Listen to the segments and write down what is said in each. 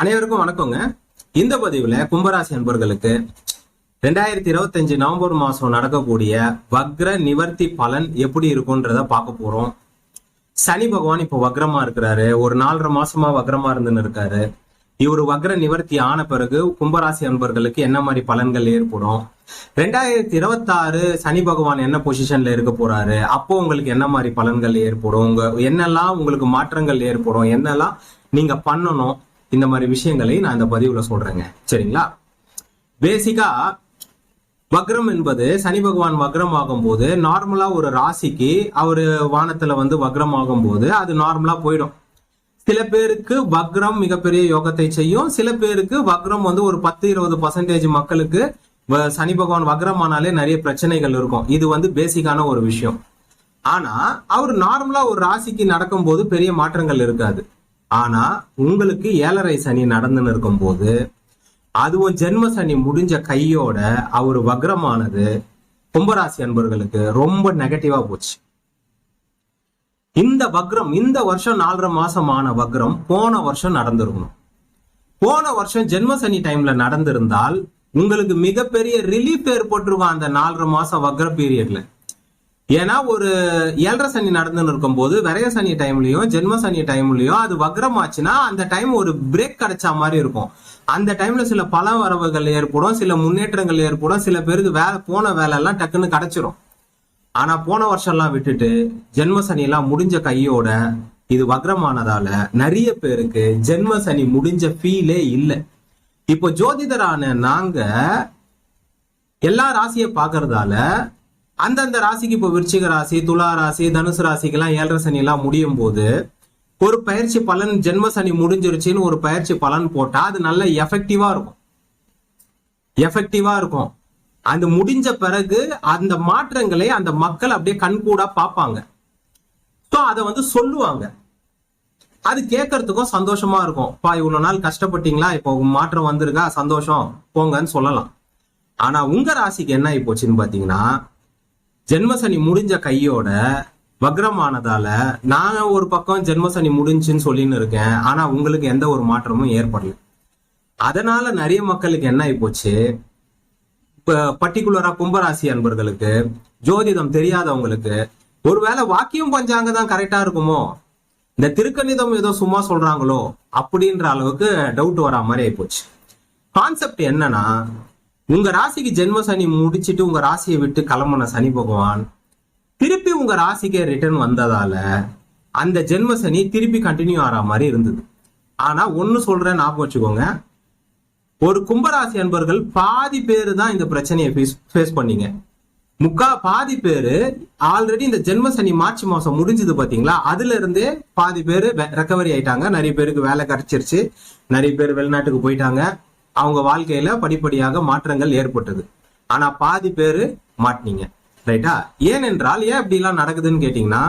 அனைவருக்கும் வணக்கங்க. இந்த பதிவுல கும்பராசி அன்பர்களுக்கு ரெண்டாயிரத்தி இருபத்தஞ்சு நவம்பர் மாசம் நடக்கக்கூடிய வக்ர நிவர்த்தி பலன் எப்படி இருக்கும்ன்றத பார்க்க போறோம். சனி பகவான் இப்போ வக்ரமா இருக்கிறாரு. ஒரு நாலரை மாசமா வக்ரமா இருந்துன்னு இருக்காரு. இவர் வக்ர நிவர்த்தி ஆன பிறகு கும்பராசி அன்பர்களுக்கு என்ன மாதிரி பலன்கள் ஏற்படும்? ரெண்டாயிரத்தி இருபத்தாறு சனி பகவான் என்ன பொசிஷன்ல இருக்க போறாரு? அப்போ உங்களுக்கு என்ன மாதிரி பலன்கள் ஏற்படும்? உங்க என்னெல்லாம் உங்களுக்கு மாற்றங்கள் ஏற்படும்? என்னெல்லாம் நீங்க பண்ணணும்? இந்த மாதிரி விஷயங்களை நான் இந்த பதிவுல சொல்றேங்க. சரிங்களா? பேசிக்கா வக்ரம் என்பது சனி பகவான் வக்ரம் ஆகும்போது நார்மலா ஒரு ராசிக்கு அவரு வானத்துல வந்து வக்ரம் ஆகும்போது அது நார்மலா போயிடும். சில பேருக்கு வக்ரம் மிகப்பெரிய யோகத்தை செய்யும். சில பேருக்கு வக்ரம் வந்து ஒரு பத்து இருபது பர்சன்டேஜ் மக்களுக்கு சனி பகவான் வக்ரம் ஆனாலே நிறைய பிரச்சனைகள் இருக்கும். இது வந்து பேசிக்கான ஒரு விஷயம். ஆனா அவர் நார்மலா ஒரு ராசிக்கு நடக்கும்போது பெரிய மாற்றங்கள் இருக்காது. ஆனா உங்களுக்கு ஏழரை சனி நடந்துன்னு இருக்கும்போது அதுவும் ஜென்ம சனி முடிஞ்ச கையோட அவர் வக்ரமானது கும்பராசி அன்பர்களுக்கு ரொம்ப நெகட்டிவா போச்சு. இந்த வக்ரம் இந்த வருஷம் நாலரை மாசமான வக்ரம் போன வருஷம் நடந்திருக்கணும். போன வருஷம் ஜென்ம சனி டைம்ல நடந்திருந்தால் உங்களுக்கு மிகப்பெரிய ரிலீஃப் ஏற்பட்டுருவான் அந்த நாலரை மாசம் வக்ர பீரியட்ல ஏன்னா ஒரு ஏழரை சனி நடந்துன்னு இருக்கும்போது விரைய சனி டைம்லயும் ஜென்ம சனி டைம்லயும் அது வக்ரம் ஆச்சுன்னா அந்த டைம் ஒரு பிரேக் கிடைச்சா மாதிரி இருக்கும். அந்த டைம்ல சில பல வரவுகள் ஏற்படும் சில முன்னேற்றங்கள் ஏற்படும் சில பேருக்கு வேலை போன வேலை எல்லாம் டக்குன்னு கிடைச்சிரும். ஆனா போன வருஷம்லாம் விட்டுட்டு ஜென்ம சனி எல்லாம் முடிஞ்ச கையோட இது வக்ரமானதால நிறைய பேருக்கு ஜென்ம சனி முடிஞ்ச ஃபீலே இல்லை. இப்போ ஜோதிடரான நாங்க எல்லா ராசியை பாக்குறதால அந்தந்த ராசிக்கு இப்போ விருச்சிக ராசி துலா ராசி தனுசு ராசிக்கெல்லாம் ஏழரை சனி எல்லாம் முடியும் போது ஒரு பயிற்சி பலன் ஜென்ம சனி முடிஞ்சிருச்சுன்னு ஒரு பயிற்சி பலன் போட்டா அது நல்ல எஃபெக்டிவா இருக்கும். எஃபெக்டிவா இருக்கும். அது முடிஞ்ச பிறகு அந்த மாற்றங்களை அந்த மக்கள் அப்படியே கண்கூடா பார்ப்பாங்க. ஸோ அதை வந்து சொல்லுவாங்க. அது கேட்கறதுக்கும் சந்தோஷமா இருக்கும். பா இவ்வளவு நாள் கஷ்டப்பட்டீங்களா? இப்போ மாற்றம் வந்திருக்கா? சந்தோஷம். போங்கன்னு சொல்லலாம். ஆனா உங்க ராசிக்கு என்ன ஆகி போச்சுன்னு பாத்தீங்கன்னா ஜென்மசனி முடிஞ்ச கையோட வக்ரமானதால நான் ஒரு பக்கம் ஜென்மசனி முடிஞ்சுன்னு சொல்லின்னு இருக்கேன். ஆனா உங்களுக்கு எந்த ஒரு மாற்றமும் ஏற்படல. அதனால நிறைய மக்களுக்கு என்ன ஆயிப்போச்சு இப்போ இப்ப பர்டிகுலரா கும்பராசி அன்பர்களுக்கு ஜோதிடம் தெரியாதவங்களுக்கு ஒருவேளை வாக்கியம் பஞ்சாங்க தான் கரெக்டா இருக்குமோ? இந்த திருக்கணிதம் ஏதோ சும்மா சொல்றாங்களோ? அப்படின்ற அளவுக்கு டவுட் வரா மாதிரி ஆயிப்போச்சு கான்செப்ட் என்னன்னா உங்க ராசிக்கு ஜென்ம சனி முடிச்சிட்டு உங்க ராசியை விட்டு கிளம்புன சனி பகவான் திருப்பி உங்க ராசிக்கு ரிட்டர்ன் வந்ததால அந்த ஜென்ம சனி திருப்பி கண்டினியூ ஆற மாதிரி இருந்தது. ஆனா ஒன்னு சொல்றேன் ஞாபகம் வச்சுக்கோங்க. ஒரு கும்பராசி அன்பர்கள் பாதி பேரு தான் இந்த பிரச்சனையை ஃபேஸ் ஃபேஸ் பண்ணீங்க. முக்கா பாதி பேரு ஆல்ரெடி இந்த ஜென்ம சனி மார்ச் மாசம் முடிஞ்சது பாத்தீங்களா? அதுல இருந்தே பாதி பேரு ரெக்கவரி ஆயிட்டாங்க. நிறைய பேருக்கு வேலை கிடைச்சிருச்சு. நிறைய பேர் வெளிநாட்டுக்கு போயிட்டாங்க. அவங்க வாழ்க்கையில படிப்படியாக மாற்றங்கள் ஏற்பட்டது. ஆனா பாதி பேரு மாட்டினீங்க. ரைட்டா? ஏனென்றால் ஏன் இப்படி எல்லாம் நடக்குதுன்னு கேட்டீங்கன்னா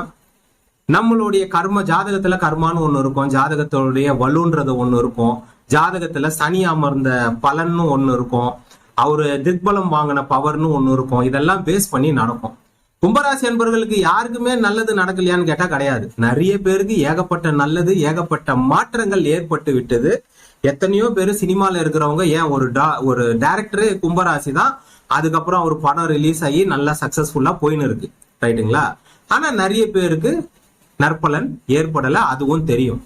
நம்மளுடைய கர்ம ஜாதகத்துல கர்மான்னு ஒண்ணு இருக்கும் ஜாதகத்தோடைய வலுன்றது ஒண்ணு இருக்கும் ஜாதகத்துல சனி அமர்ந்த பலன்னு ஒண்ணு இருக்கும் அவரு திக்பலம் வாங்கின பவர்னு ஒண்ணு இருக்கும் இதெல்லாம் பேஸ் பண்ணி நடக்கும். கும்பராசி அன்பர்களுக்கு யாருக்குமே நல்லது நடக்கலையான்னு கேட்டா கிடையாது. நிறைய பேருக்கு ஏகப்பட்ட நல்லது ஏகப்பட்ட மாற்றங்கள் ஏற்பட்டு விட்டது. எத்தனையோ பேர் சினிமால இருக்கிறவங்க ஏன் ஒரு டா ஒரு டைரக்டரே கும்பராசி தான் அதுக்கப்புறம் ஒரு படம் ரிலீஸ் ஆகி நல்லா சக்சஸ்ஃபுல்லா போயின்னு இருக்கு. ரைட்டுங்களா? ஆனா நிறைய பேருக்கு நற்பலன் ஏற்படல அதுவும் தெரியும்.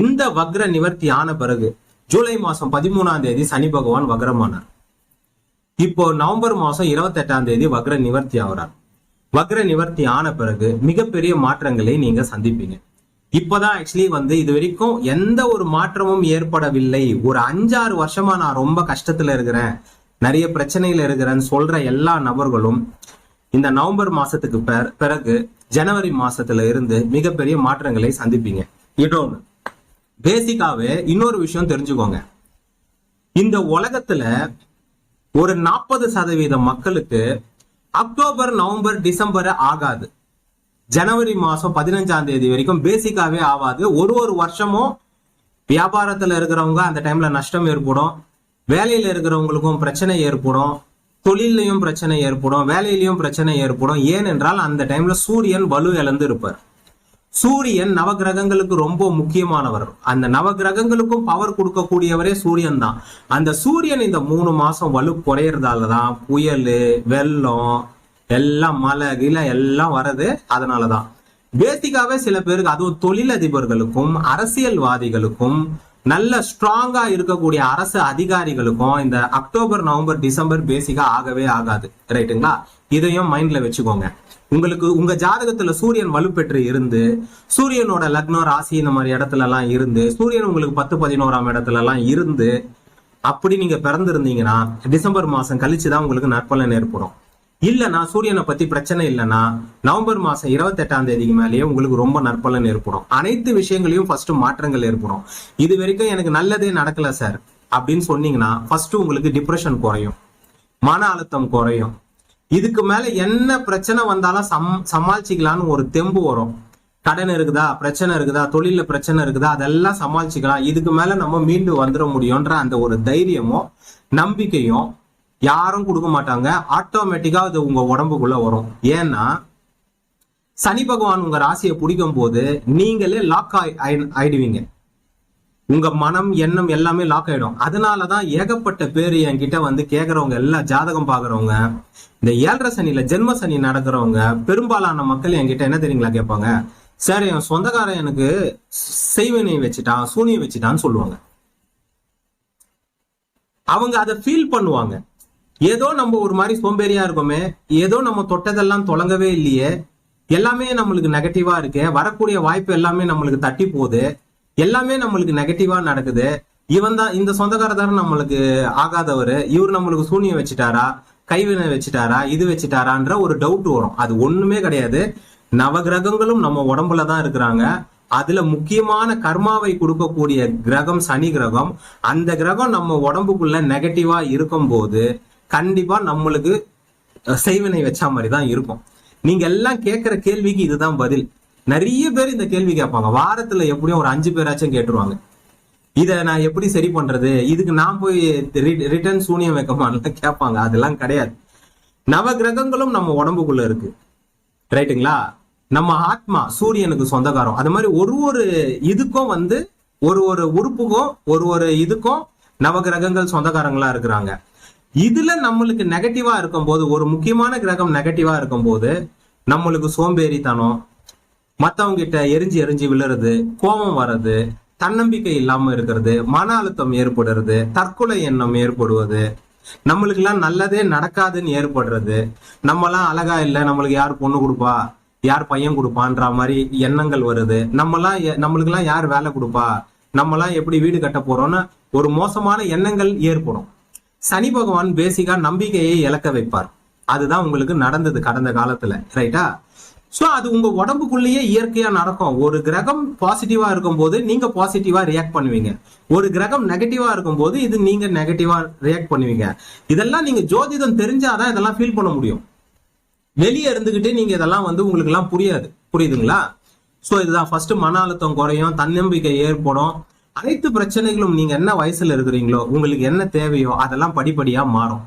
இந்த வக்ர நிவர்த்தி ஆன பிறகு ஜூலை மாசம் பதிமூணாம் தேதி சனி பகவான் வக்ரமானார். இப்போ நவம்பர் மாசம் இருபத்தெட்டாம் தேதி வக்ர நிவர்த்தி ஆகிறார். வக்ர நிவர்த்தி ஆன பிறகு மிகப்பெரிய மாற்றங்களை நீங்க சந்திப்பீங்க. இப்போதான் ஆக்சுவலி வந்து இது வரைக்கும் எந்த ஒரு மாற்றமும் ஏற்படவில்லை. ஒரு அஞ்சாறு வருஷமா நான் ரொம்ப கஷ்டத்துல இருக்கிறேன். நிறைய பிரச்சனையில இருக்கிறேன்னு சொல்ற எல்லா நபர்களும் இந்த நவம்பர் மாசத்துக்கு பிற- பிறகு ஜனவரி மாசத்துல இருந்து மிகப்பெரிய மாற்றங்களை சந்திப்பீங்க. இன்னொன்னு பேசிக்காவே இன்னொரு விஷயம் தெரிஞ்சுக்கோங்க. இந்த உலகத்துல ஒரு நாற்பது சதவீத மக்களுக்கு அக்டோபர் நவம்பர் டிசம்பர் ஆகாது. ஜனவரி மாசம் பதினஞ்சாம் தேதி வரைக்கும் பேசிக்காவே ஆகாது ஒரு ஒரு வருஷமும் வியாபாரத்தில் இருக்கிறவங்க அந்த டைம்ல நஷ்டம் ஏற்படும். வேலையில இருக்கிறவங்களுக்கும் பிரச்சனை ஏற்படும். தொழிலையும் பிரச்சனை ஏற்படும். வேலையிலையும் பிரச்சனை ஏற்படும். ஏனென்றால் அந்த டைம்ல சூரியன் வலு இழந்து இருப்பார் சூரியன் நவகிரகங்களுக்கு ரொம்ப முக்கியமானவர். அந்த நவகிரகங்களுக்கும் பவர் கொடுக்கக்கூடியவரே சூரியன் தான். அந்த சூரியன் இந்த மூணு மாசம் வலு குறையறதால தான் புயல் வெள்ளம் எல்லாம் மலை கீழே எல்லாம் வர்றது அதனாலதான். பேசிக்காவே சில பேருக்கு அதுவும் தொழிலதிபர்களுக்கும் அரசியல்வாதிகளுக்கும் நல்ல ஸ்ட்ராங்கா இருக்கக்கூடிய அரசு அதிகாரிகளுக்கும் இந்த அக்டோபர் நவம்பர் டிசம்பர் பேசிக்கா ஆகவே ஆகாது. ரைட்டுங்களா இதையும் மைண்ட்ல வச்சுக்கோங்க. உங்களுக்கு உங்க ஜாதகத்துல சூரியன் வலுப்பெற்று இருந்து சூரியனோட லக்னம் ராசி இந்த மாதிரி இடத்துல எல்லாம் இருந்து சூரியன் உங்களுக்கு பத்து பதினோராம் இடத்துல எல்லாம் இருந்து அப்படி நீங்க பிறந்திருந்தீங்கன்னா டிசம்பர் மாசம் கழிச்சுதான் உங்களுக்கு நற்பலன் ஏற்படும். இல்லைனா சூரியனை பத்தி பிரச்சனை இல்லைன்னா நவம்பர் மாசம் இருபத்தி எட்டாம் தேதிக்கு மேலேயே உங்களுக்கு ரொம்ப நற்பலன் ஏற்படும். அனைத்து விஷயங்களையும் ஃபர்ஸ்ட் மாற்றங்கள் ஏற்படும். இது வரைக்கும் எனக்கு நல்லதே நடக்கல சார் அப்படின்னு சொன்னீங்கன்னா ஃபர்ஸ்ட் உங்களுக்கு டிப்ரெஷன் குறையும். மன அழுத்தம் குறையும். இதுக்கு மேல என்ன பிரச்சனை வந்தாலும் சம் சமாளிச்சிக்கலான்னு ஒரு தெம்பு வரும். கடன் இருக்குதா? பிரச்சனை இருக்குதா? தொழில பிரச்சனை இருக்குதா? அதெல்லாம் சமாளிச்சுக்கலாம். இதுக்கு மேல நம்ம மீண்டு வந்துட முடியும்ன்ற அந்த ஒரு தைரியமும் நம்பிக்கையும் யாரும் கொடுக்க மாட்டாங்க. ஆட்டோமேட்டிக்கா அது உங்க உடம்புக்குள்ள வரும். ஏன்னா சனி பகவான் உங்க ராசியை பிடிக்கும் போது நீங்களே லாக் ஆயிடுவீங்க. உங்க மனம் எண்ணம் எல்லாமே லாக் ஆயிடும். அதனாலதான் ஏகப்பட்ட பேர் என்கிட்ட வந்து கேக்குறவங்க எல்லாம் ஜாதகம் பாக்குறவங்க இந்த ஏழரை சனியில ஜென்ம சனி நடக்கிறவங்க பெரும்பாலான மக்கள் என்கிட்ட என்ன தெரியுங்களா கேட்பாங்க? சார் என் சொந்தக்காரன் எனக்கு செய்வினை வச்சுட்டான் சூனியம் வச்சுட்டான்னு சொல்லுவாங்க. அவங்க அதை ஃபீல் பண்ணுவாங்க. ஏதோ நம்ம ஒரு மாதிரி சோம்பேறியா இருக்கோமே ஏதோ நம்ம தொட்டதெல்லாம் தொடங்கவே இல்லையே. எல்லாமே நம்மளுக்கு நெகட்டிவா இருக்கு. வரக்கூடிய வாய்ப்பு எல்லாமே நம்மளுக்கு தட்டி போகுது. எல்லாமே நம்மளுக்கு நெகட்டிவா நடக்குது. இவன் தான் இந்த சொந்தக்காரதாரன் நம்மளுக்கு ஆகாதவர். இவர் நம்மளுக்கு சூனியம் வச்சுட்டாரா? கைவினை வச்சுட்டாரா? இது வச்சுட்டாரான்ற ஒரு டவுட் வரும். அது ஒண்ணுமே கிடையாது. நவகிரகங்களும் நம்ம உடம்புல தான் இருக்கிறாங்க. அதுல முக்கியமான கர்மாவை கொடுக்கக்கூடிய கிரகம் சனி கிரகம். அந்த கிரகம் நம்ம உடம்புக்குள்ள நெகட்டிவா இருக்கும்போது கண்டிப்பா நம்மளுக்கு செய்வினை வச்ச மாதிரி தான் இருக்கும். நீங்க எல்லாம் கேட்கிற கேள்விக்கு இதுதான் பதில். நிறைய பேர் இந்த கேள்வி கேட்பாங்க. வாரத்துல எப்படியும் ஒரு அஞ்சு பேராச்சும் கேட்டுருவாங்க. இத நான் எப்படி சரி பண்றது? இதுக்கு நான் போய் ரிட்டர்ன் சூனியம் வைக்கமான்னு கேட்பாங்க. அதெல்லாம் கிடையாது. நவ கிரகங்களும் நம்ம உடம்புக்குள்ள இருக்கு. ரைட்டுங்களா? நம்ம ஆத்மா சூரியனுக்கு சொந்தக்காரம் அது மாதிரி ஒரு ஒரு இதுக்கும் வந்து ஒரு ஒரு உறுப்புக்கும் ஒரு ஒரு இதுக்கும் நவ கிரகங்கள் சொந்தக்காரங்களா இருக்கிறாங்க. இதுல நம்மளுக்கு நெகட்டிவா இருக்கும்போது ஒரு முக்கியமான கிரகம் நெகட்டிவா இருக்கும்போது நம்மளுக்கு சோம்பேறித்தனம் மற்றவங்க கிட்ட எரிஞ்சு எரிஞ்சு விழுறது கோபம் வர்றது தன்னம்பிக்கை இல்லாம இருக்கிறது மன அழுத்தம் ஏற்படுறது தற்கொலை எண்ணம் ஏற்படுவது நம்மளுக்கு எல்லாம் நல்லதே நடக்காதுன்னு ஏற்படுறது நம்ம எல்லாம் அழகா இல்லை நம்மளுக்கு யார் பொண்ணு கொடுப்பா யார் பையன் கொடுப்பான்ற மாதிரி எண்ணங்கள் வருது. நம்மலாம் நம்மளுக்கு எல்லாம் யார் வேலை கொடுப்பா நம்மலாம் எப்படி வீடு கட்ட போறோம்னு ஒரு மோசமான எண்ணங்கள் ஏற்படும். சனி பகவான் பேசிக்கா நம்பிக்கையை இழக்க வைப்பார். அதுதான் உங்களுக்கு நடந்தது கடந்த காலத்துல ரைட்டா? சோ அது உங்க உடம்புக்குள்ளேயே இயற்கையா நடக்கும். ஒரு கிரகம் பாசிட்டிவா இருக்கும் போது நீங்க பாசிட்டிவா ரியாக்ட் பண்ணுவீங்க. ஒரு கிரகம் நெகட்டிவா இருக்கும் போது இது நீங்க நெகட்டிவா ரியாக்ட் பண்ணுவீங்க. இதெல்லாம் நீங்க ஜோதிடம் தெரிஞ்சாதான் இதெல்லாம் ஃபீல் பண்ண முடியும். வெளியே இருந்துகிட்டே நீங்க இதெல்லாம் வந்து உங்களுக்கு எல்லாம் புரியாது. புரியுதுங்களா? சோ இதுதான் ஃபர்ஸ்ட் மன அழுத்தம் குறையும் தன்னம்பிக்கை ஏற்படும். அனைத்து பிரச்சனைகளும் நீங்க என்ன வயசுல இருக்கிறீங்களோ உங்களுக்கு என்ன தேவையோ அதெல்லாம் படிப்படியா மாறும்.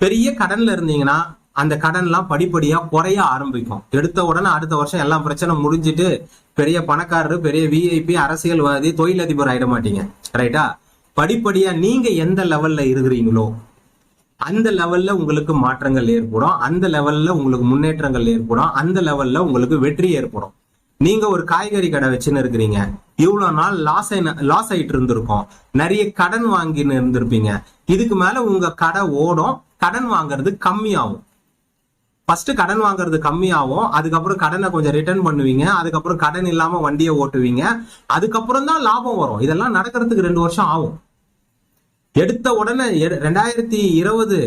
பெரிய கடன்ல இருந்தீங்கன்னா அந்த கடன் எல்லாம் படிப்படியா குறைய ஆரம்பிக்கும். எடுத்த உடனே அடுத்த வருஷம் எல்லாம் பிரச்சனை முடிஞ்சிட்டு பெரிய பணக்காரரு பெரிய விஐபி அரசியல்வாதி தொழிலதிபர் ஆயிட மாட்டீங்க. ரைட்டா படிப்படியா நீங்க எந்த லெவல்ல இருக்கிறீங்களோ அந்த லெவல்ல உங்களுக்கு மாற்றங்கள் ஏற்படும். அந்த லெவல்ல உங்களுக்கு முன்னேற்றங்கள் ஏற்படும். அந்த லெவல்ல உங்களுக்கு வெற்றி ஏற்படும். நீங்க ஒரு காய்கறி கடை வச்சுன்னு இருக்கிறீங்க. இவ்வளவு நாள் லாஸ் லாஸ் ஆயிட்டு இருந்திருக்கும். நிறைய கடன் வாங்கின்னு இருந்திருப்பீங்க. இதுக்கு மேல உங்க கடை ஓடும். கடன் வாங்குறது கம்மியாகும். ஃபர்ஸ்ட் கடன் வாங்குறது கம்மியாகும். அதுக்கப்புறம் கடனை கொஞ்சம் ரிட்டர்ன் பண்ணுவீங்க. அதுக்கப்புறம் கடன் இல்லாம வண்டியை ஓட்டுவீங்க. அதுக்கப்புறம் தான் லாபம் வரும். இதெல்லாம் நடக்கிறதுக்கு ரெண்டு வருஷம் ஆகும். எடுத்த உடனே ரெண்டாயிரத்தி இருபது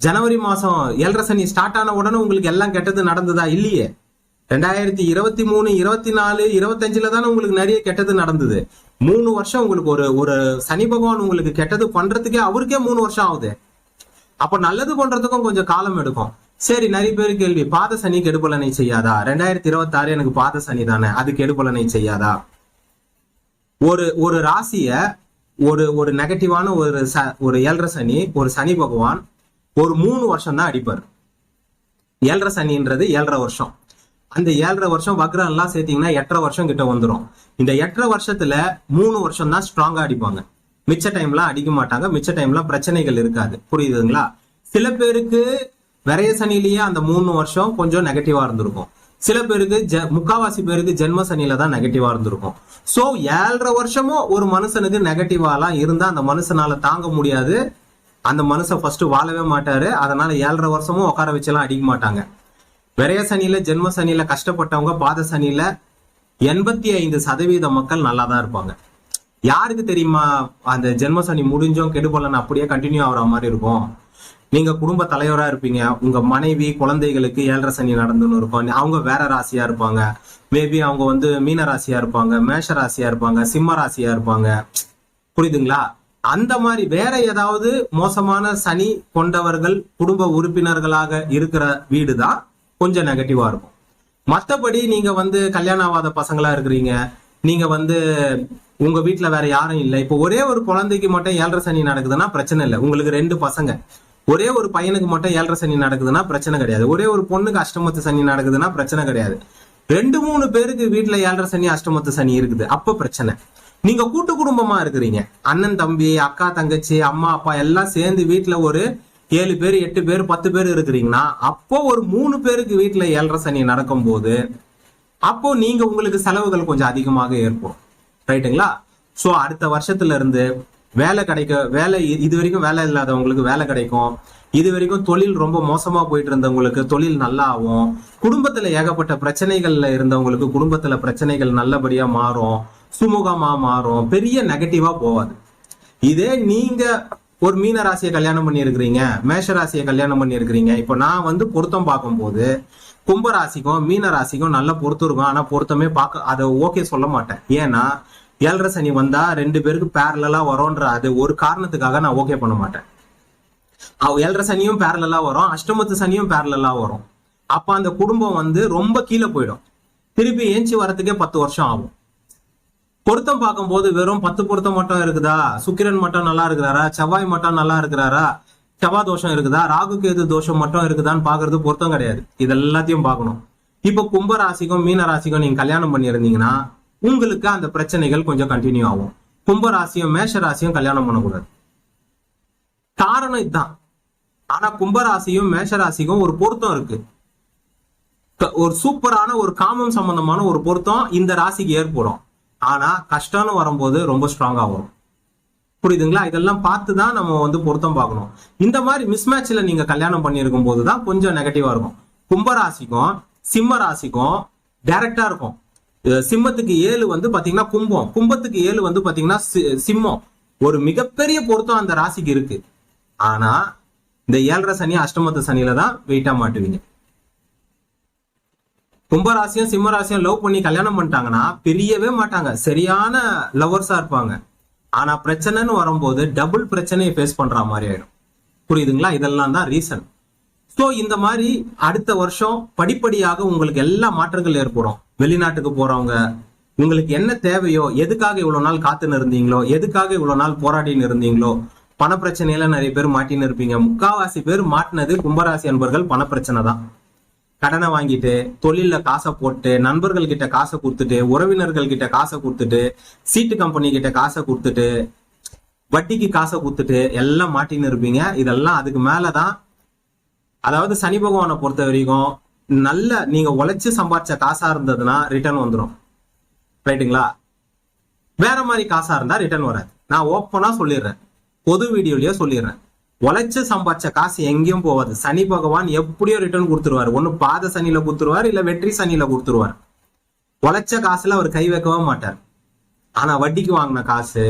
ஜனவரி மாசம் ஏழரை சனி ஸ்டார்ட் ஆன உடனே உங்களுக்கு எல்லாம் கெட்டது நடந்ததா இல்லையே? ரெண்டாயிரத்தி இருபத்தி மூணு இருபத்தி நாலு இருபத்தஞ்சுல தானே உங்களுக்கு நிறைய கெட்டது நடந்தது. மூணு வருஷம் உங்களுக்கு ஒரு ஒரு சனி பகவான் உங்களுக்கு கெட்டது பண்றதுக்கே அவருக்கே மூணு வருஷம் ஆகுது. அப்ப நல்லது பண்றதுக்கும் கொஞ்சம் காலம் எடுக்கும். சரி நிறைய பேர் கேள்வி பாத சனி கெடுபலனை செய்யாதா? ரெண்டாயிரத்தி இருபத்தி ஆறு எனக்கு பாத சனி தானே அது கெடுபலனை செய்யாதா? ஒரு ஒரு ராசிய ஒரு ஒரு நெகட்டிவான ஒரு ச ஒரு ஏழரை சனி ஒரு சனி பகவான் ஒரு மூணு வருஷம் தான் அடிப்பார். ஏழரை சனின்றது ஏழரை வருஷம். அந்த ஏழரை வருஷம் வக்ரம் எல்லாம் சேர்த்தீங்கன்னா எட்டரை வருஷம் கிட்ட வந்துடும் இந்த எட்டரை வருஷத்துல மூணு வருஷம் தான் ஸ்ட்ராங்கா அடிப்பாங்க. மிச்ச டைம்லாம் அடிக்க மாட்டாங்க. மிச்ச டைம்லாம் பிரச்சனைகள் இருக்காது. புரியுதுங்களா? சில பேருக்கு விரைய சனிலேயே அந்த மூணு வருஷம் கொஞ்சம் நெகட்டிவா இருந்திருக்கும். சில பேருக்கு ஜ முக்காவாசி பேருக்கு ஜென்ம சனியில தான் நெகட்டிவா இருந்திருக்கும். சோ ஏழரை வருஷமும் ஒரு மனுஷனுக்கு நெகட்டிவாலாம் இருந்தா அந்த மனுஷனால தாங்க முடியாது. அந்த மனுஷன் ஃபர்ஸ்ட் வாழவே மாட்டாரு. அதனால ஏழரை வருஷமும் உட்கார வச்செல்லாம் அடிக்க மாட்டாங்க. விரைய சனியில ஜென்ம சனியில கஷ்டப்பட்டவங்க பாத சனியில எண்பத்தி ஐந்து சதவீத மக்கள் நல்லா தான் இருப்பாங்க. யாருக்கு தெரியுமா அந்த ஜென்ம சனி முடிஞ்சும் கெடுபலன் அப்படியே கண்டினியூ ஆகுற மாதிரி இருக்கும். நீங்க குடும்ப தலைவரா இருப்பீங்க. உங்க மனைவி குழந்தைகளுக்கு ஏழரை சனி நடந்துன்னு இருக்கும். அவங்க வேற ராசியா இருப்பாங்க. மேபி அவங்க வந்து மீன ராசியா இருப்பாங்க மேஷ ராசியா இருப்பாங்க சிம்ம ராசியா இருப்பாங்க. புரியுதுங்களா? அந்த மாதிரி வேற ஏதாவது மோசமான சனி கொண்டவர்கள் குடும்ப உறுப்பினர்களாக இருக்கிற வீடு தான் கொஞ்சம் நெகட்டிவா இருக்கும். மற்றபடி நீங்க வந்து கல்யாணம் ஆகாத பசங்களா இருக்கிறீங்க. நீங்க வந்து உங்க வீட்டுல வேற யாரும் இல்லை. இப்போ ஒரே ஒரு குழந்தைக்கு மட்டும் ஏழரை சனி நடக்குதுன்னா பிரச்சனை இல்லை. உங்களுக்கு ரெண்டு பசங்க. ஒரே ஒரு பையனுக்கு மட்டும் ஏழரை சனி நடக்குதுன்னா பிரச்சனை கிடையாது. ஒரே ஒரு பொண்ணுக்கு அஷ்டமத்து சனி நடக்குதுன்னா பிரச்சனை கிடையாது. ரெண்டு மூணு பேருக்கு வீட்டுல ஏழரை சனி அஷ்டமத்து சனி இருக்குது. அப்ப பிரச்சனை. நீங்க கூட்டு குடும்பமா இருக்கிறீங்க. அண்ணன் தம்பி அக்கா தங்கச்சி அம்மா அப்பா எல்லாம் சேர்ந்து வீட்டுல ஒரு ஏழு பேர் எட்டு பேர் பத்து பேர் இருக்கிறீங்கன்னா அப்போ ஒரு மூணு பேருக்கு வீட்டில் ஏழரை சனி நடக்கும்போது அப்போ நீங்க உங்களுக்கு செலவுகள் கொஞ்சம் அதிகமாக ஏற்படும். ரைட்டுங்களா? ஸோ அடுத்த வருஷத்துல இருந்து வேலை கிடைக்க வேலை இது வரைக்கும் வேலை இல்லாதவங்களுக்கு வேலை கிடைக்கும். இது வரைக்கும் தொழில் ரொம்ப மோசமா போயிட்டு இருந்தவங்களுக்கு தொழில் நல்லா ஆகும் குடும்பத்துல ஏகப்பட்ட பிரச்சனைகள்ல இருந்தவங்களுக்கு குடும்பத்துல பிரச்சனைகள் நல்லபடியா மாறும் சுமூகமா மாறும் பெரிய நெகட்டிவா போவாது இதே நீங்க ஒரு மீன ராசியை கல்யாணம் பண்ணியிருக்கிறீங்க மேஷ ராசியை கல்யாணம் பண்ணியிருக்கிறீங்க. இப்போ நான் வந்து பொருத்தம் பார்க்கும்போது கும்ப ராசிக்கும் மீன ராசிக்கும் நல்ல பொருத்தம் இருக்கும். ஆனால் பொருத்தமே பார்க்க அதை ஓகே சொல்ல மாட்டேன். ஏன்னா ஏழரை சனி வந்தா ரெண்டு பேருக்கு பேரலா வரும்ன்ற அது ஒரு காரணத்துக்காக நான் ஓகே பண்ண மாட்டேன். அவ ஏழரை சனியும் பேரலா வரும் அஷ்டமத்து சனியும் பேரலா வரும். அப்ப அந்த குடும்பம் வந்து ரொம்ப கீழே போயிடும். திருப்பி ஏஞ்சி வரத்துக்கே பத்து வருஷம் ஆகும். பொருத்தம் பார்க்கும்போது வெறும் பத்து பொருத்தம் மட்டும் இருக்குதா? சுக்கிரன் மட்டும் நல்லா இருக்கிறாரா? செவ்வாய் மட்டும் நல்லா இருக்கிறாரா? செவ்வாய் தோஷம் இருக்குதா? ராகு கேது தோஷம் மட்டும் இருக்குதான்னு பாக்குறது பொருத்தம் கிடையாது. இது எல்லாத்தையும் பார்க்கணும். இப்போ கும்ப ராசிக்கும் மீன ராசிக்கும் நீங்க கல்யாணம் பண்ணியிருந்தீங்கன்னா உங்களுக்கு அந்த பிரச்சனைகள் கொஞ்சம் கண்டினியூ ஆகும். கும்ப ராசியும் மேஷ ராசியும் கல்யாணம் பண்ணக்கூடாது. காரணம் இதுதான். ஆனா கும்ப ராசியும் மேஷ ராசிக்கும் ஒரு பொருத்தம் இருக்கு. ஒரு சூப்பரான ஒரு காமம் சம்பந்தமான ஒரு பொருத்தம் இந்த ராசிக்கு ஏற்படும். ஆனா கஷ்டம்னு வரும்போது ரொம்ப ஸ்ட்ராங்கா வரும். புரியுதுங்களா? இதெல்லாம் பார்த்து தான் நம்ம வந்து பொருத்தம் பார்க்கணும். இந்த மாதிரி மிஸ்மேட்ச்ல நீங்க கல்யாணம் பண்ணியிருக்கும் போது தான் கொஞ்சம் நெகட்டிவா இருக்கும். கும்பராசிக்கும் சிம்ம ராசிக்கும் டைரக்டா இருக்கும். சிம்மத்துக்கு ஏழு வந்து பாத்தீங்கன்னா கும்பம். கும்பத்துக்கு ஏழு வந்து பாத்தீங்கன்னா சி- சிம்மம். ஒரு மிகப்பெரிய பொருத்தம் அந்த ராசிக்கு இருக்கு. ஆனா இந்த ஏழரை சனி அஷ்டமத்து சனியில தான் வெயிட்டா மாட்டுவீங்க. கும்பராசியும் சிம்மராசியும் லவ் பண்ணி கல்யாணம் பண்ணிட்டாங்கன்னா பிரியவே மாட்டாங்க. சரியான லவர்ஸா இருப்பாங்க. ஆனா பிரச்சனைன்னு வரும்போது டபுள் பிரச்சனையை ஃபேஸ் பண்ற மாதிரி ஆயிடும். புரியுதுங்களா? இதெல்லாம் தான் ரீசன் ஸோ இந்த மாதிரி அடுத்த வருஷம் படிப்படியாக உங்களுக்கு எல்லா மாற்றங்கள் ஏற்படும். வெளிநாட்டுக்கு போறவங்க உங்களுக்கு என்ன தேவையோ எதுக்காக இவ்வளவு நாள் காத்துன்னு இருந்தீங்களோ எதுக்காக இவ்வளவு நாள் போராடின்னு இருந்தீங்களோ பண பிரச்சனையில நிறைய பேர் மாட்டின்னு இருப்பீங்க. முக்காவாசி பேர் மாட்டினது கும்பராசி அன்பர்கள் பண பிரச்சனை தான். கடனை வாங்கிட்டு தொழில்ல காசை போட்டு நண்பர்கள் கிட்ட காசை கொடுத்துட்டு உறவினர்கள் கிட்ட காசை கொடுத்துட்டு சீட்டு கம்பெனி கிட்ட காசை கொடுத்துட்டு வட்டிக்கு காசை கொடுத்துட்டு எல்லாம் மாட்டின்னு இருப்பீங்க. இதெல்லாம் அதுக்கு மேலதான் அதாவது சனி பகவானை பொறுத்த வரைக்கும் நல்ல நீங்க உழைச்சு சம்பாதிச்ச காசா இருந்ததுன்னா ரிட்டர்ன் வந்துடும் ரைட்டுங்களா? வேற மாதிரி காசா இருந்தா ரிட்டர்ன் வராது. நான் ஓப்பனா சொல்லிடுறேன். பொது வீடியோலயே சொல்லிடுறேன். உழைச்சு சம்பாதிச்ச காசு எங்கேயும் போகாது. சனி பகவான் எப்படியோ ரிட்டர்ன் கொடுத்துருவாரு. ஒண்ணு பாத சனியில கொடுத்துருவாரு இல்ல வெற்றி சனியில கொடுத்துருவார். உழைச்ச காசுல அவர் கை வைக்கவே மாட்டார். ஆனா வட்டிக்கு வாங்கின காசு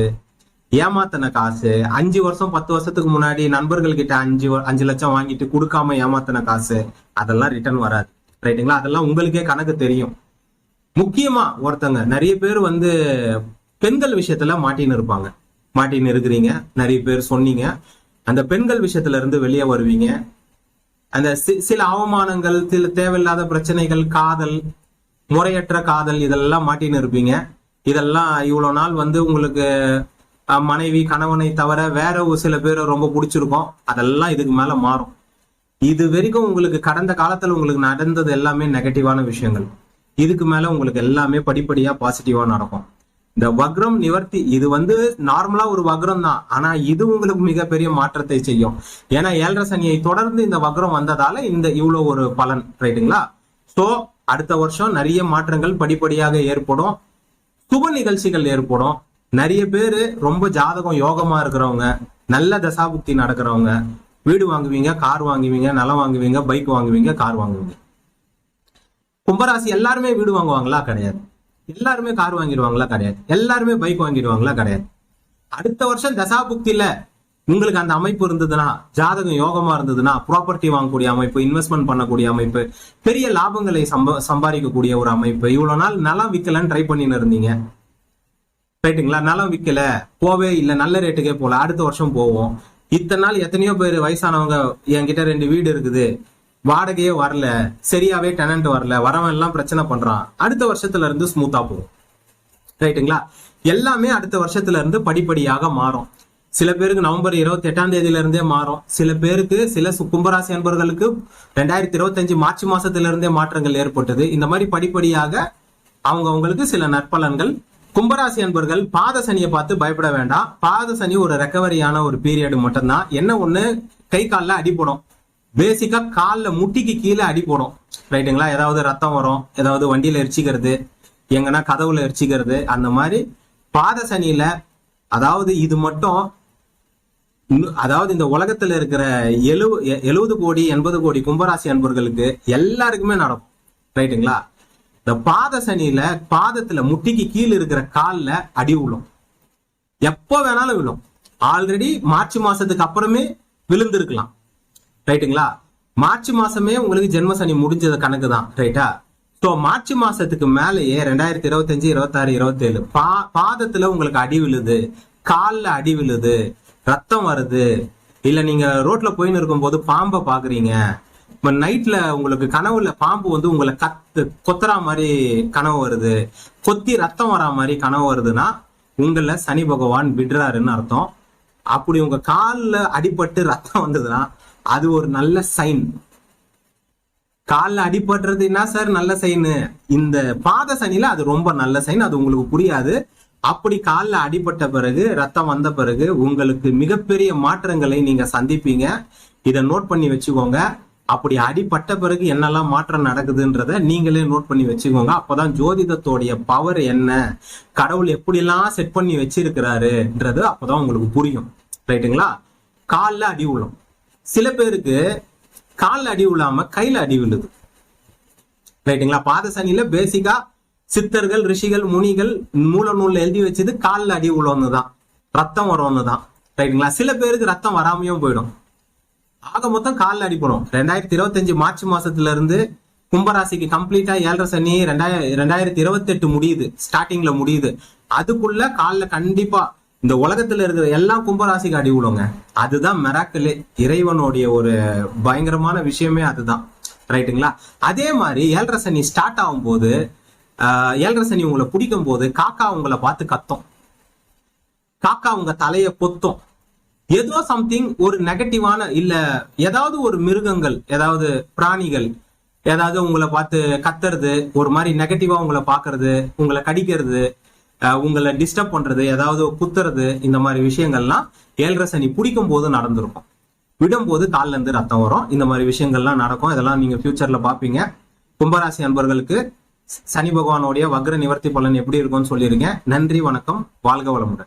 ஏமாத்தின காசு அஞ்சு வருஷம் பத்து வருஷத்துக்கு முன்னாடி நண்பர்கள் கிட்ட அஞ்சு அஞ்சு லட்சம் வாங்கிட்டு கொடுக்காம ஏமாத்தின காசு அதெல்லாம் ரிட்டர்ன் வராது. ரைட்டுங்களா அதெல்லாம் உங்களுக்கே கணக்கு தெரியும். முக்கியமா ஒருத்தங்க நிறைய பேர் வந்து பெண்கள் விஷயத்துல மாட்டின்னு இருப்பாங்க. மாட்டின்னு இருக்கிறீங்க நிறைய பேர் சொன்னீங்க. அந்த பெண்கள் விஷயத்துல இருந்து வெளியே வருவீங்க. அந்த சில அவமானங்கள் சில தேவையில்லாத பிரச்சனைகள் காதல் முறையற்ற காதல் இதெல்லாம் மாட்டின்னு இருப்பீங்க. இதெல்லாம் இவ்வளவு நாள் வந்து உங்களுக்கு மனைவி கணவனை தவிர வேற ஒரு சில பேரை ரொம்ப பிடிச்சிருக்கும். அதெல்லாம் இதுக்கு மேல மாறும். இது வரைக்கும் உங்களுக்கு கடந்த காலத்துல உங்களுக்கு நடந்தது எல்லாமே நெகட்டிவான விஷயங்கள். இதுக்கு மேல உங்களுக்கு எல்லாமே படிப்படியா பாசிட்டிவா நடக்கும். இந்த வக்ரம் நிவர்த்தி இது வந்து நார்மலா ஒரு வக்ரம் தான். ஆனா இது உங்களுக்கு மிகப்பெரிய மாற்றத்தை செய்யும். ஏன்னா ஏழரை சனியை தொடர்ந்து இந்த வக்ரம் வந்ததால இந்த இவ்வளவு ஒரு பலன் ரைட்டுங்களா? சோ அடுத்த வருஷம் நிறைய மாற்றங்கள் படிப்படியாக ஏற்படும். சுப நிகழ்ச்சிகள் ஏற்படும். நிறைய பேரு ரொம்ப ஜாதகம் யோகமா இருக்கிறவங்க நல்ல தசாபுக்தி நடக்கிறவங்க வீடு வாங்குவீங்க கார் வாங்குவீங்க நிலம் வாங்குவீங்க பைக் வாங்குவீங்க கார் வாங்குவீங்க. கும்பராசி எல்லாருமே வீடு வாங்குவாங்களா? கிடையாது. எல்லாருமே கார் வாங்கிடுவாங்களா கிடையாது. எல்லாருமே பைக் வாங்கிடுவாங்களா கிடையாது. அடுத்த வருஷம் தசாபுக்தியில உங்களுக்கு அந்த அமைப்பு இருந்ததுன்னா ஜாதகம் யோகமா இருந்ததுன்னா ப்ராப்பர்ட்டி வாங்கக்கூடிய அமைப்பு இன்வெஸ்ட்மெண்ட் பண்ணக்கூடிய அமைப்பு பெரிய லாபங்களை சம்ப சம்பாதிக்கக்கூடிய ஒரு அமைப்பு. இவ்வளவு நாள் நிலம் விற்கலன்னு ட்ரை பண்ணின்னு இருந்தீங்க. ரைட்டுங்களா நிலம் விற்கல போவே இல்லை நல்ல ரேட்டுக்கே போல அடுத்த வருஷம் போவோம். இத்தனை நாள் எத்தனையோ பேர் வயசானவங்க என்கிட்ட ரெண்டு வீடு இருக்குது. வாடகையே வரல சரியாவே டெனன்ட் வரல வரவன் எல்லாம் பிரச்சனை பண்றான். அடுத்த வருஷத்துல இருந்து ஸ்மூத்தா போகும். ரைட்டுங்களா எல்லாமே அடுத்த வருஷத்துல இருந்து படிப்படியாக மாறும். சில பேருக்கு நவம்பர் இருபத்தி எட்டாம் தேதியில இருந்தே மாறும். சில பேருக்கு சில கும்பராசி அன்பர்களுக்கு ரெண்டாயிரத்தி இருபத்தஞ்சு மார்ச் மாசத்துல இருந்தே மாற்றங்கள் ஏற்பட்டது. இந்த மாதிரி படிப்படியாக அவங்க அவங்களுக்கு சில நற்பலன்கள். கும்பராசி அன்பர்கள் பாத சனியை பார்த்து பயப்பட வேண்டாம். பாத சனி ஒரு ரெக்கவரியான ஒரு பீரியடு மட்டும்தான். என்ன ஒண்ணு? கை காலில் அடிபடும். பேசிக்கா கால்ல முட்டிக்கு கீழே அடிபடும் ரைட்டுங்களா ஏதாவது ரத்தம் வரும். ஏதாவது வண்டியில எரிச்சிக்கிறது. எங்கன்னா கதவுல எரிச்சிக்கிறது. அந்த மாதிரி பாத சனியில அதாவது இது மட்டும் அதாவது இந்த உலகத்துல இருக்கிற எழு எழுபது கோடி எண்பது கோடி கும்பராசி அன்பர்களுக்கு எல்லாருக்குமே நடக்கும். ரைட்டுங்களா இந்த பாத சனியில பாதத்துல முட்டிக்கு கீழே இருக்கிற கால்ல அடி விழும். எப்போ வேணாலும் விழும். ஆல்ரெடி மார்ச் மாசத்துக்கு அப்புறமே விழுந்திருக்கலாம். ரைட்டுங்களா மார்ச் மாசமே உங்களுக்கு ஜென்ம சனி முடிஞ்சது கணக்கு தான் ரைட்டா ஸோ மார்ச் மாசத்துக்கு மேலேயே ரெண்டாயிரத்தி இருபத்தஞ்சு இருபத்தாறு இருபத்தேழு பா பாதத்துல உங்களுக்கு அடி விழுது. கால்ல அடி விழுது. ரத்தம் வருது. இல்ல நீங்க ரோட்ல போயின்னு இருக்கும்போது பாம்பை பாக்குறீங்க. இப்போ நைட்ல உங்களுக்கு கனவுல பாம்பு வந்து உங்களை கத்து கொத்துறா மாதிரி கனவு வருது. கொத்தி ரத்தம் வரா மாதிரி கனவு வருதுன்னா உங்களை சனி பகவான் விடுறாருன்னு அர்த்தம். அப்படி உங்க காலில் அடிபட்டு ரத்தம் வந்ததுன்னா அது ஒரு நல்ல சைன் காலில் அடிபடுறது என்ன சார் நல்ல சைனு இந்த பாத சனியில் அது ரொம்ப நல்ல சைன் அது உங்களுக்கு புரியாது. அப்படி காலில் அடிபட்ட பிறகு ரத்தம் வந்த பிறகு உங்களுக்கு மிகப்பெரிய மாற்றங்களை நீங்க சந்திப்பீங்க. இதை நோட் பண்ணி வச்சுக்கோங்க. அப்படி அடிபட்ட பிறகு என்னெல்லாம் மாற்றம் நடக்குதுன்றத நீங்களே நோட் பண்ணி வச்சுக்கோங்க. அப்பதான் ஜோதிடத்தோடைய பவர் என்ன? கடவுள் எப்படிலாம் செட் பண்ணி வச்சிருக்கிறாருன்றது அப்பதான் உங்களுக்கு புரியும். ரைட்டுங்களா காலில் அடி உள்ளோம் சில பேருக்கு காலில் அடி விழாம கையில அடி விழுது. ரைட்டுங்களா? பாத சனியில பேசிக்கா சித்தர்கள் ரிஷிகள் முனிகள் மூல நூல்ல எழுதி வச்சது காலில் அடி விழும்னு தான் ரத்தம் வரும்னு தான் ரைட்டுங்களா? சில பேருக்கு ரத்தம் வராமையும் போயிடும். ஆக மொத்தம் காலில் அடிப்படும் ரெண்டாயிரத்தி இருபத்தஞ்சு மார்ச் மாசத்துல இருந்து கும்பராசிக்கு கம்ப்ளீட்டா ஏழரை சனி ரெண்டாயிரம் ரெண்டாயிரத்தி இருபத்தி எட்டு முடியுது ஸ்டார்டிங்ல முடியுது. அதுக்குள்ள கால்ல கண்டிப்பா இந்த உலகத்துல இருக்கிற எல்லாம் கும்பராசிக்கு அடி விழுங்க அதுதான் மெராக்கிளே இறைவனுடைய ஒரு பயங்கரமான விஷயமே அதுதான். ரைட்டுங்களா அதே மாதிரி ஏழரை சனி ஸ்டார்ட் ஆகும்போது ஆஹ், ஏழரை சனி உங்களை பிடிக்கும் போது காக்கா உங்களை பார்த்து கத்தும். காக்கா உங்க தலைய பொத்தும். ஏதோ சம்திங் ஒரு நெகட்டிவான இல்ல ஏதாவது ஒரு மிருகங்கள் ஏதாவது பிராணிகள் ஏதாவது உங்களை பார்த்து கத்துறது ஒரு மாதிரி நெகட்டிவா உங்களை பாக்குறது உங்களை கடிக்கிறது உங்களை டிஸ்டர்ப் பண்றது ஏதாவது குத்துறது இந்த மாதிரி விஷயங்கள்லாம் ஏழரை சனி பிடிக்கும் போது நடந்திருக்கும். விடும்போது கால்ல இருந்து ரத்தம் வரும். இந்த மாதிரி விஷயங்கள்லாம் நடக்கும். இதெல்லாம் நீங்க ஃபியூச்சர்ல பாப்பீங்க. கும்பராசி அன்பர்களுக்கு சனி பகவானுடைய வக்ர நிவர்த்தி பலன் எப்படி இருக்கும்னு சொல்லியிருக்கேன் நன்றி வணக்கம். வாழ்க வளமுடன்.